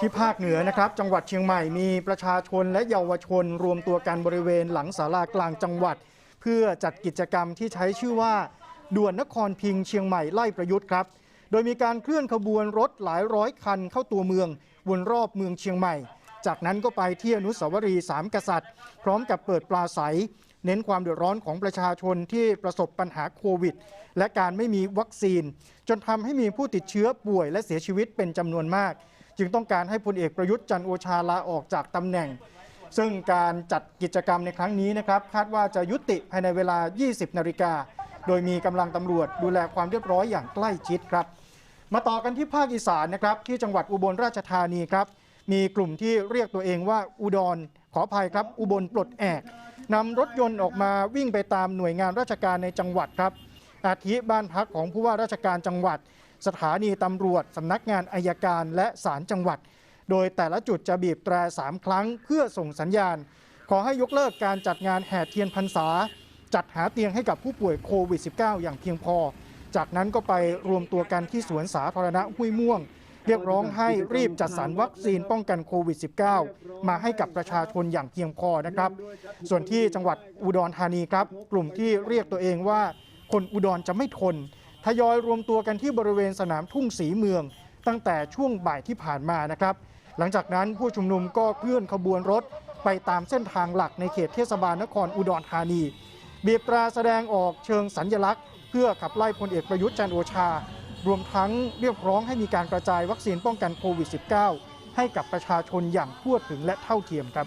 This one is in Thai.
ที่ภาคเหนือนะครับ จังหวัดเชียงใหม่มีประชาชนและเยาวชนรวมตัวกันบริเวณหลังศาลากลางจังหวัด เพื่อจัดกิจกรรมที่ใช้ชื่อว่าด่วนนครพิงเชียงใหม่ไล่ประยุทธ์ครับ โดยมีการเคลื่อนขบวนรถหลายร้อยคันเข้าตัวเมืองวนรอบเมืองเชียงใหม่ จากนั้นก็ไปที่อนุสาวรีย์สามกษัตริย์ พร้อมกับเปิดปลาใสเน้นความเดือดร้อนของประชาชนที่ประสบปัญหาโควิด และการไม่มีวัคซีน จนทำให้มีผู้ติดเชื้อป่วยและเสียชีวิตเป็นจำนวนมาก จึงต้องการให้พลเอกประยุทธ์จันโอชาลาออกจากตำแหน่ง ซึ่งการจัดกิจกรรมในครั้งนี้นะครับคาดว่าจะยุติภายในเวลา 20 นาฬิกา โดยมีกำลังตำรวจดูแลความเรียบร้อยอย่างใกล้ชิดครับ มาต่อกันที่ภาคอีสานนะครับที่จังหวัดอุบลราชธานีครับมีกลุ่มที่เรียกตัวเองว่าอุดรขออภัยครับอุบลปลดแอกนำรถยนต์ออกมาวิ่งไปตามหน่วยงานราชการในจังหวัดครับอาทิบ้านพักของผู้ว่าราชการจังหวัด สถานีตำรวจสำนักงานอายการและศาลจังหวัด โดยแต่ละจุดจะบีบแตรสามครั้งเพื่อส่งสัญญาณ ขอให้ยกเลิกการจัดงานแห่เทียนพรรษา จัดหาเตียงให้กับผู้ป่วยโควิด -19 อย่างเพียงพอ จากนั้นก็ไปรวมตัวกันที่สวนสาธารณะห้วยม่วงเรียกร้องให้รีบจัดสรรวัคซีนป้องกันโควิด -19 มาให้กับประชาชนอย่างเพียงพอนะครับ ส่วนที่จังหวัดอุดรธานีครับ กลุ่มที่เรียกตัวเองว่า คนอุดรจะไม่ทน ทยอยรวมตัวกันที่บริเวณสนามทุ่งสีเมือง ตั้งแต่ช่วงบ่ายที่ผ่านมานะครับ หลังจากนั้นผู้ชุมนุมก็เคลื่อนขบวนรถไปตามเส้นทางหลักในเขตเทศบาลนครอุดรธานีบีบตราแสดงออกเชิงสัญญลักษณ์ เพื่อขับไล่พลเอกประยุทธ์จันโอชา รวมทั้งเรียกร้องให้มีการกระจายวัคซีนป้องกันโควิด -19 ให้กับประชาชนอย่างทั่วถึงและเท่าเทียมครับ